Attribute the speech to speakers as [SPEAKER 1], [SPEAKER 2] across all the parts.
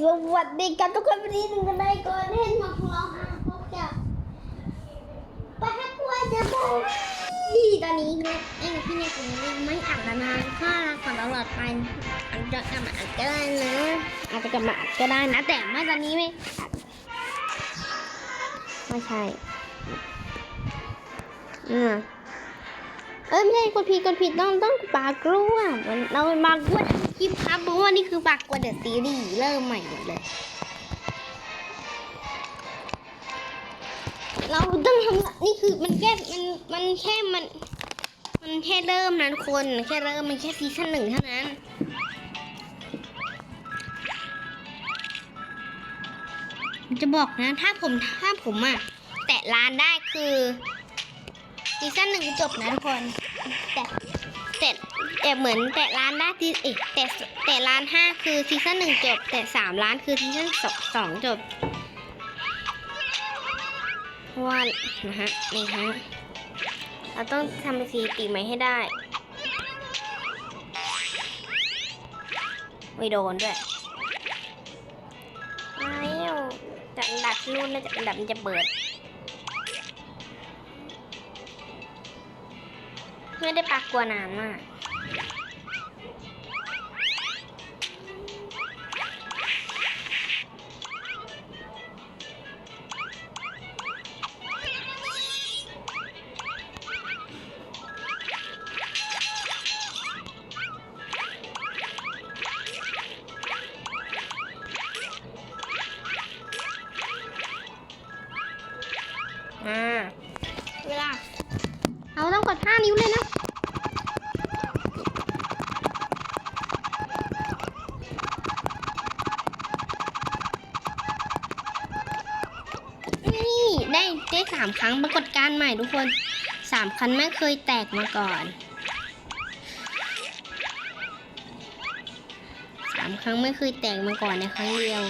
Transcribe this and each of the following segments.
[SPEAKER 1] สวัสดีครับทุกคนวันนี้หนึ่งกันได้ก่อนเล่นมาของเราหาพบกับปลาฮักว่าจะบอกที่ตอนนี้เนี่ยไอ้กับพี่เนี่ยผมไม่อ่านแล้วนะถ้าก่อนเราหลอดไปอาจจะกลับมาอ่านก็ได้นะอาจจะกลับมาอ่านก็ได้นะ แต่ไม่ตอนนี้ไม่ไม่ใช่อืม เอ้ยไม่ใช่กดผิดกดผิดต้องต้องปากกลัวมันเราเป็นปากกลัวคลิปครับเพราะว่านี่คือปากกลัวเดอะซีรีส์เริ่มใหม่หมดเลย เราต้องทำนี่คือมันแค่มันมันแค่มัน มันแค่เริ่มนะทุกคนแค่เริ่มมันแค่ซีซั่นหนึ่งเท่านั้นจะบอกนะถ้าผมถ้าผมอะแตะล้านได้คือ ซีซั่นหนึ่งจบนะทุกคน แต่แต่แต่เหมือนแตะล้านได้ที่เอกแต่แต่ล้านห้าคือซีซั่นหนึ่งจบ แต่สามล้านคือซีซั่นสองสองจบเพราะว่านะฮะนี่ฮะเราต้องทำเป็นสีติใหม่ให้ได้ไม่โดนด้วยไม่จากอันดับที่นู่นแล้วจากอัดับมันจะเปิด ไม่ได้ปักกลัวนานมากอ่าเวลา เราต้องกด 5 นิ้วเลยนะ นี่ได้ได้สามครั้งปรากฏ กคนสามครั้งไม่เคยแตกมาก่อนสามครั้งไม่เคยแตกมาก่อนในครั้งเดียว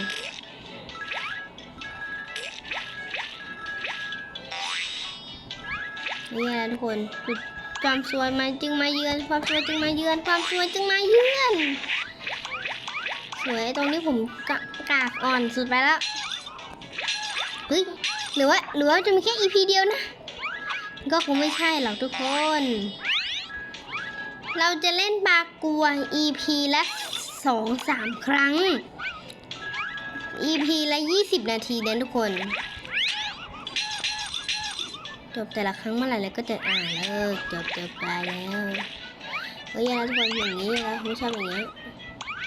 [SPEAKER 1] นี่แหละทุกคนความสวยมันจึงมาเยือนความสวยจึงมาเยือนความสวยจึงมาเยือนสวยตรงนี้ผมกะกากอ่อนสุดไปแล้วเฮ้ยหรือว่าหรือว่าจะมีแค่ EP เดียวนะ ก็คงไม่ใช่หรอกทุกคน เราจะเล่นปลากัว EP ละสองสามครั้ง EP ละยี่สิบนาทีเน้นทุกคน จบแต่ละครั้งเมื่อไหร่แล้วก็จะอ่านแล้วจบจบไปแล้วเฮ้ยทุกคนอย่างนี้แล้วไม่ชอบอย่างเงี้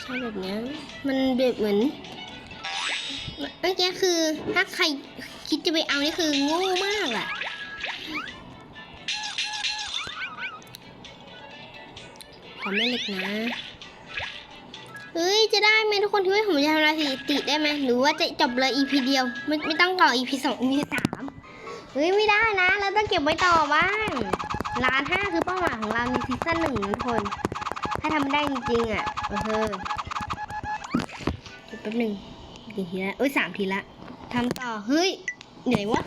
[SPEAKER 1] ชอบแบบนี้มันแบบเหมือนเมื่อกี้คือถ้าใครคิดจะไปเอานี่คือโง่มากอะ อไม่เล็กนะเฮ้ยจะได้ไหมทุกคนที่ว่าผมจะทำลายสถิติได้ไหมหรือว่าจะจบเลย EP เดียว ไม่ไม่ต้องต่อ EP สอง EP สามเฮ้ยไม่ได้นะ เราต้องเก็บไว้ต่อบ้างล้านห้าคือเป้าหมายของเราในซีซั่นหนึ่งทุกคน ถ้าทำไม่ได้จริงๆอะเออเคแป๊บหนึ่งกี่ทีละเอ้ยสามทีละทำต่อเฮ้ยเหนื่อยวะ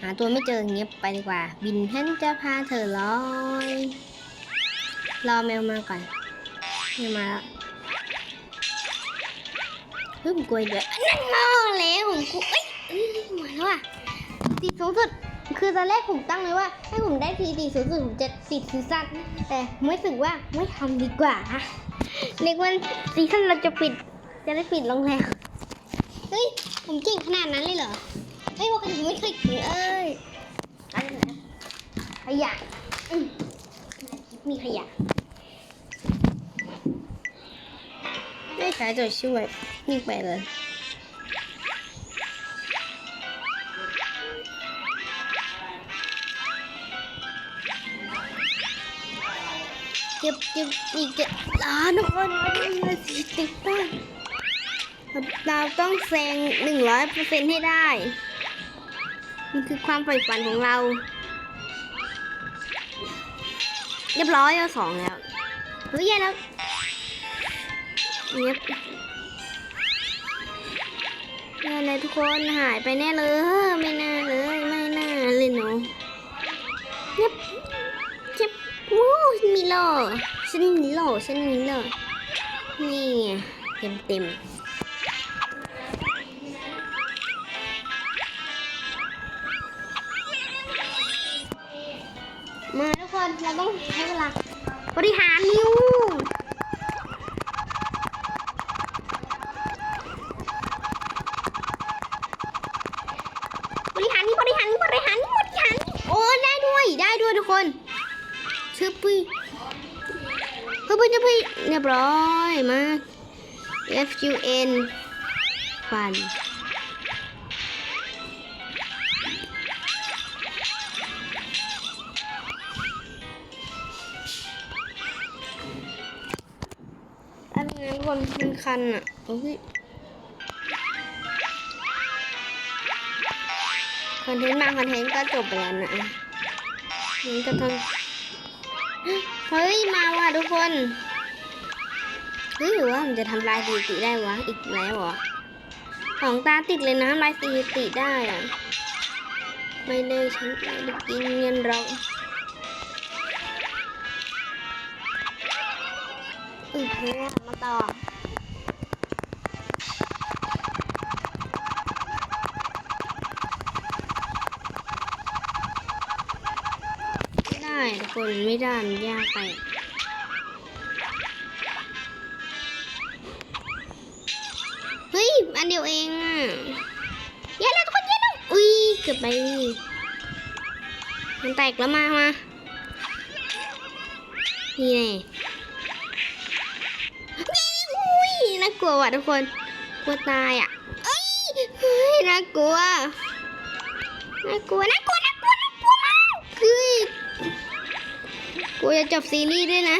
[SPEAKER 1] หาตัวไม่เจอเงียบไปดีกว่า บินฉันจะพาเธอลอย รอแมวมาก่อนแมวมาแล้วเฮ้ยผมกลัวดี๋ยนั่นมาแล้วผมกลัวเอ้ยเอ้ยมาแล้วอะติดสูงสุด คือตอนแรกผมตั้งเลยว่าให้ผมได้ทีติดสูงสุดผมจะติดซีซั่นแต่ไม่สึกว่าไม่ทำดีกว่าเรียกว่าซีซั่นเราจะปิดจะได้ปิดลงแล้วเฮ้ยผมเก่งขนาดนั้นเลยเหรอเฮ้ยว่าผมไม่เคยเก่งเอ้ยอะไรนะขยะอืม มีขยะไม่ใช้ตัวช่วยนี่ไปเลยเก็บเก็บอีกเจ็ดล้านทุกคนมาสี่สิบต้นเราต้องแซงหนึ่งร้อยเปอร์เซ็นต์ให้ได้ มันคือความใฝ่ฝันของเรา รียบร้อยแล้วสองแล้วเฮ้ยแล้วเงียบแย่เลยทุกคนหายไปแน่เลย ไม่น่าเลย ไม่น่าเลยเนาะเงียบเจ็บโอ้มีหล่อฉันมีหล่อฉันมีหล่อนี่เต็มเต็ม มาทุกคนเราต้องใช้เวลาบริหารนิ้วบริหารนี่บริหารนี่บริหารนี่บริหารนี่โอ้ได้ด้วยได้ด้วยทุกคนชึบปุ้ยเฮ้ยปุ้ยจะปุ้ยเรียบร้อยมาก F U N ฟัน อันนั้นคันคันอะโอ้ยคอนเทนต์มาคอนเทนต์ก็จบไปแล้วนะนี่ก็ต้องเฮ้ย มาว่ะทุกคน เฮ้ยหรือว่ามันจะทำลายสถิติได้วะ อีกแล้วเหรอของตาติดเลยนะทำลายสถิติได้อะไม่ได้ฉันไม่ได้กินเงินเรา อือเพื่อมาต่อไม่ได้ทุกคนไม่ได้มันยากไปเฮ้ย อันเดียวเองอะเย้แล้วทุกคนเย้แล้วอุ้ยเกือบไป มันแตกแล้วมามานี่ไงากลัวว่ะทุกคน กลัวตายอะเอ้ยเฮ้ยน่ากลัว น่ากลัว น่ากลัว น่ากลัว น่ากลัวมากเฮ้ยกูจะจบซีรีส์ด้วยนะ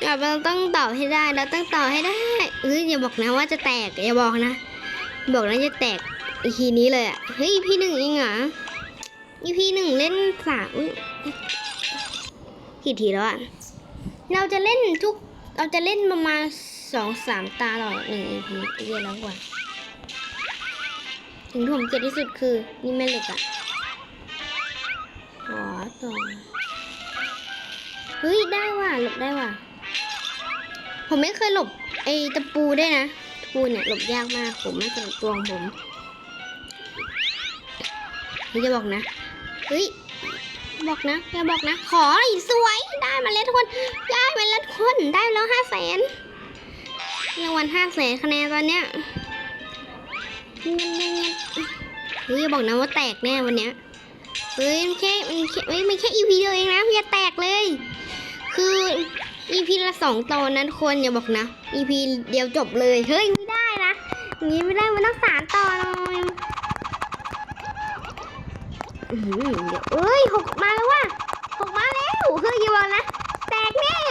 [SPEAKER 1] แบบเราต้องต่อให้ได้ เราต้องต่อให้ได้เฮ้ยอย่าบอกนะว่าจะแตก อย่าบอกนะ บอกนะจะแตกอีพีนี้เลยอะ เฮ้ยอีพีหนึ่งเองเหรออีพีหนึ่งเล่นสามอุ๊ยกี่ทีแล้วอะ เราจะเล่นทุก เราจะเล่นประมาณ สองสามตาต่อหนึ่งอีพีเยอะแล้วกว่าถึงที่ผมเกลียดที่สุดคือนี่แม่เหล็กอะขอต่อเฮ้ย ได้ว่ะ หลบได้ว่ะ ผมไม่เคยหลบ ไอ้ตะปูได้นะตะปูเนี่ย หลบยากมาก ผมไม่สำหรับตัวของผมนี่จะบอกนะ เฮ้ย บอกนะอย่าบอกนะ ขออีกสวย ได้มาแล้วทุกคน ได้มาแล้วทุกคน ได้แล้วห้าแสน รางวัลห้าแสนคะแนนตอนเนี้ยเงี้ยเงี้ยเงี้ยเฮ้ยบอกนะว่าแตกแน่วันเนี้ยเฮ้ยมันแค่มันแค่เฮ้ยมันแค่ EP เดียวเองนะพี่จะแตกเลย คือ EP ละสองตอนนะทุกคนอย่าบอกนะ EP เดียวจบเลยเฮ้ยไม่ได้นะอย่างนี้ไม่ได้มันต้องสารต่อหน่อยเดี๋ยวเอ้ยหกมาแล้วว่ะหกมาแล้วเฮ้ยอย่าบอกนะแตกแน่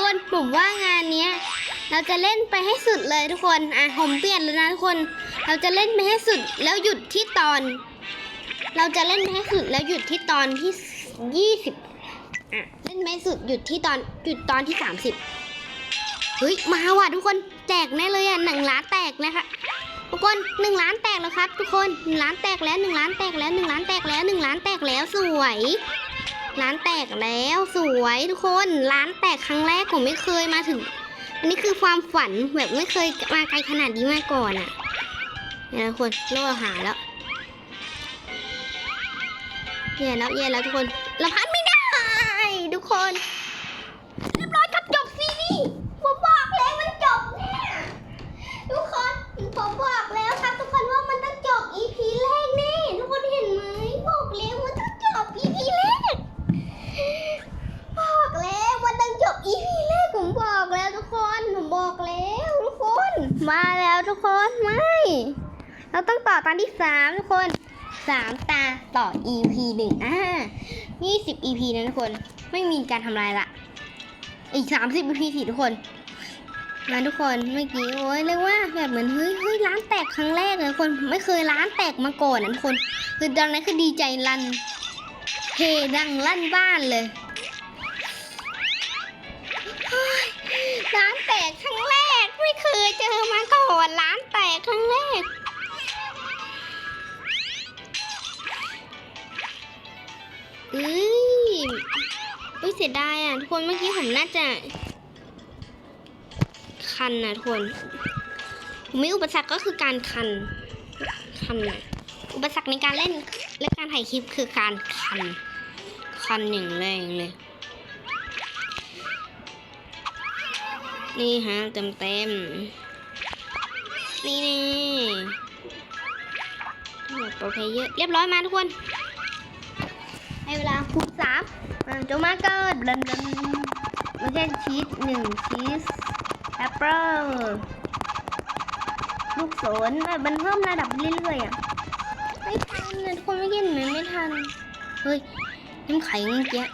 [SPEAKER 1] คนผมว่างานเนี้ยเราจะเล่นไปให้สุดเลยทุกคนอะผมเปลี่ยนแล้วนะทุกคน เราจะเล่นไปให้สุดแล้วหยุดที่ตอน เราจะเล่นไปให้สุดแล้วหยุดที่ตอนที่ยี่สิบอะเล่นไปสุดหยุดที่ตอนหยุดตอนที่สามสิบเฮ้ยมาว่ะทุกคนแตกแน่เลยอะหนึ่งล้านแตกนะคะทุกคนหนึ่งล้านแตกแล้วครับ ทุกคนหนึ่งล้านแตกแล้วหนึ่งล้านแตกแล้วหนึ่งล้านแตกแล้วหนึ่งล้านแตกแล้วสวย ร้านแตกแล้วสวยทุกคนร้านแตกครั้งแรกผมไม่เคยมาถึง อันนี้คือความฝันแบบไม่เคยมาไกลขนาดนี้มาก่อนอะเนี่ยทุกคนโล่หาแล้วแย่แล้วแย่แล้วทุกคนเราพัดไม่ได้ ทุกคนเรียบร้อยครับจบซีรีส์ผมบอกแล้วมันจบเนี่ยทุกคนผมบอกแล้วครับ ทุกคนว่ามันต้องจบ EP แรกแน่ทุกคนเห็นไหมบอกแล้วมันต้องจบ EP แรกบอกแล้วมันต้องจบ EP แรกผมบอกแล้วทุกคนผมบอกแล้วทุกคน มาแล้ว ทุกคนไม่ เราต้องต่อตอนที่สามทุกคนสามตาต่อ EP หนึ่งอ่ายี่สิบ EP นะทุกคนไม่มีการทำลายละ อีกสามสิบ EP สิทุกคนมาทุกคนเมื่อกี้โอ้ยเรียกว่าแบบเหมือนเฮ้ยเฮ้ยร้านแตกครั้งแรกเลยคนไม่เคยร้านแตกมาก่อนนะทุกคน คือตอนนั้นคือดีใจลั่นเฮดังลั่นบ้านเลยเฮ้ยร้านแตกครั้งแรก ไม่เคยเจอมาก่อนร้านแตกครั้งแรกเอ้ยเอ้ยเสียดายอะ ทุกคนเมื่อกี้ผมน่าจะ คันนะทุกคนผมมีอุปสรรคก็คือการคัน คันนะอุปสรรคในการเล่นและการถ่ายคลิปคือการคัน คันอย่างแรงเลย นี่ฮะเต็มเต็มนี่นี่โปรเพเยอร์เรียบร้อยมาทุกคนให้เวลาคูณสามจงมาเกิดดันดันไม่ใช่ชีสหนึ่งชีสแอปเปิ้ลลูกศรมันเพิ่มระดับเรื่อยๆอะไม่ทันนะทุกคนไม่เห็นไหมไม่ทัน เฮ้ยน้ำไข่เมื่อกี้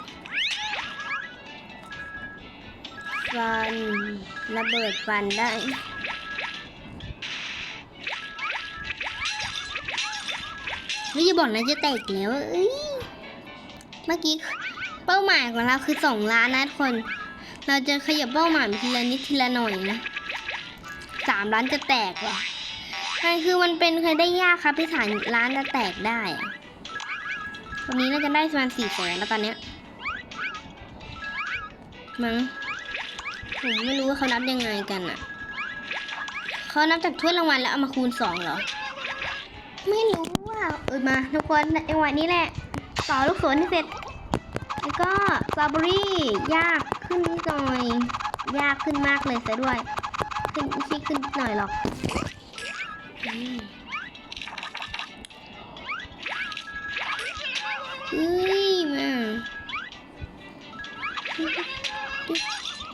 [SPEAKER 1] ฟันระเบิดฟันได้ไม่จะบอกนะจะแตกแล้วเอ้ยเมื่อกี้เป้าหมายของเราคือสองล้านนะทุกคน เราจะขยับเป้าหมายทีละนิดทีละหน่อยนะสามล้านจะแตกว่ะใช่คือมันเป็นเคยได้ยากครับที่สามล้านจะแตกได้อะวันนี้น่าจะได้ประมาณสี่แสนแล้วตอนเนี้ยมั้ง ผมไม่รู้ว่าเขานับยังไงกันอะเขานับจากถ้วยรางวัลแล้วเอามาคูณสองเหรอ ไม่รู้ว่าเออมาทุกคนจังหวะนี้แหละต่อลูกศรให้เสร็จ แล้วก็สตรอเบอรี่ยากขึ้นนิดหน่อย ยากขึ้นมากเลยซะด้วย ขึ้นไม่ใช่ขึ้นหน่อยหรอกอืมเฮ้ยมา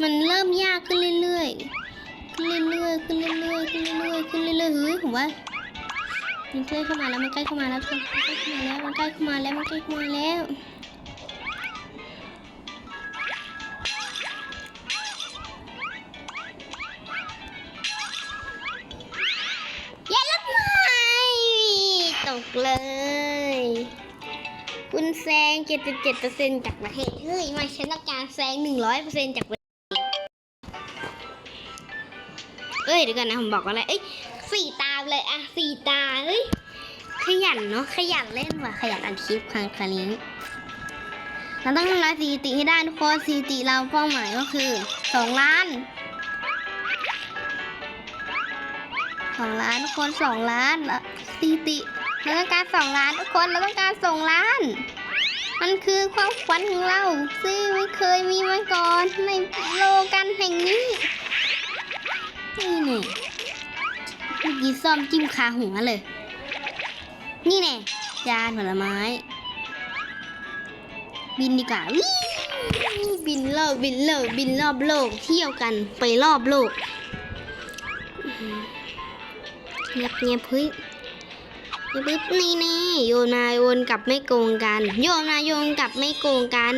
[SPEAKER 1] มันเริ่มยากขึ้นเรื่อยๆ ขึ้นเรื่อยๆ ขึ้นเรื่อยๆ ขึ้นเรื่อยๆ ขึ้นเรื่อยๆ เฮ้ยผมว่ามันใกล้เข้ามาแล้ว มันใกล้เข้ามาแล้วมันใกล้เข้ามาแล้ว มันใกล้เข้ามาแล้ว มันใกล้เข้ามาแล้วอย่าลับไม้ตกเลย คุณแซง 77%จากประเทศ เฮ้ยไม่ฉันต้องการแซง 100%จากประเทศ เอ้ยเดี๋ยวก่อนนะผมบอกว่าอะไรเอ้ยสี่ตาเลยอะสี่ตาเอ้ยขยันเนาะขยันเล่นว่ะขยันอัดคลิปครั้งครั้งนี้เราต้องทำลายสถิติให้ได้ทุกคนสถิติเราเป้าหมายก็คือสองล้านสองล้านทุกคนสองล้านแล้วสถิติเราต้องการสองล้านทุกคนเราต้องการสองล้าน มันคือความฝันของเราซึ่งไม่เคยมีมาก่อนในโลกันแห่งนี้ นี่ไงเมื่อกี้ซ่อมจิ้มคาหัวเลย นี่แน่จานผลไม้ บินดีกว่าวิบินรอบบินรอบบินรอบโลกเที่ยวกันไปรอบโลกเงียบเงียบเฮ้ยเงียบปึ๊บนี่แน่โยนมาโยนกลับไม่โกงกัน โยนมาโยนกลับไม่โกงกัน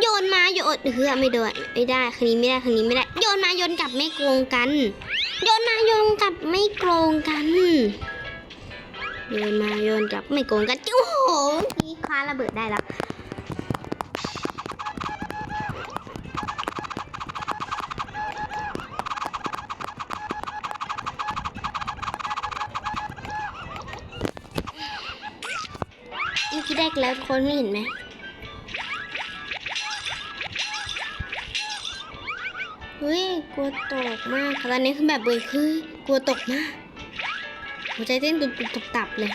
[SPEAKER 1] โยนมาโยนเฮือไม่โดนไม่ได้ครั้งนี้ไม่ได้ครั้งนี้ไม่ได้ โยนมาโยนกลับไม่โกงกัน โยนมาโยนกลับไม่โกงกันโยนมาโยนกลับไม่โกงกันโอ้โหนี่คว้าระเบิดได้แล้วเมื่อกี้ได้แล้วคนไม่เห็นไหม ฮ้ยกลัวตกมากค่ะตอนนี้คือแบบเบยคือกลัวตกมากหัวใจเต้นตุบตุบตุบตับเลย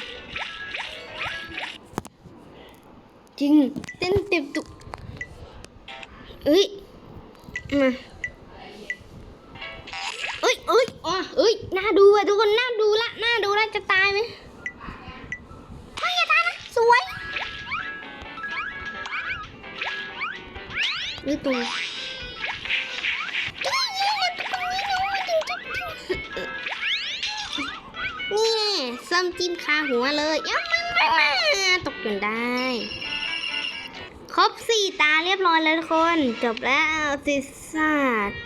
[SPEAKER 1] จริงเต้นเต็มตุบเอ้ยมาเอ้ยเอ้ยอ๋อเอ้ยน่าดูอะทุกคนน่าดูละน่าดูละจะตายไหมไม่อย่าตายนะสวยหรือตัว หัวเลยย้ำมันมาตกจนได้ ครบสี่ตาเรียบร้อยแล้วทุกคน จบแล้วสิสา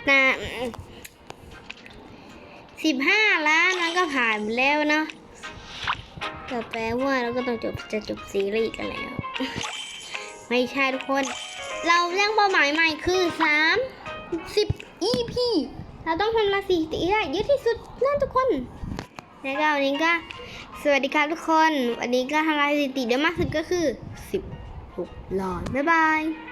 [SPEAKER 1] ตาสิบห้าล้านมันก็ผ่านไปแล้วเนาะก็แปลว่าเราก็ต้องจบจะจบซีรีส์กันแล้ว ไม่ใช่ทุกคน เราตั้งเป้าหมายใหม่คือสามสิบ EP เราต้องทำลาสถิติให้ได้เยอะที่สุดนั่นทุกคน แล้วก็วันนี้ก็ สวัสดีครับทุกคน วันนี้ก็ทำลายสถิติได้มากสุดก็คือ 16หลอนบ๊ายบาย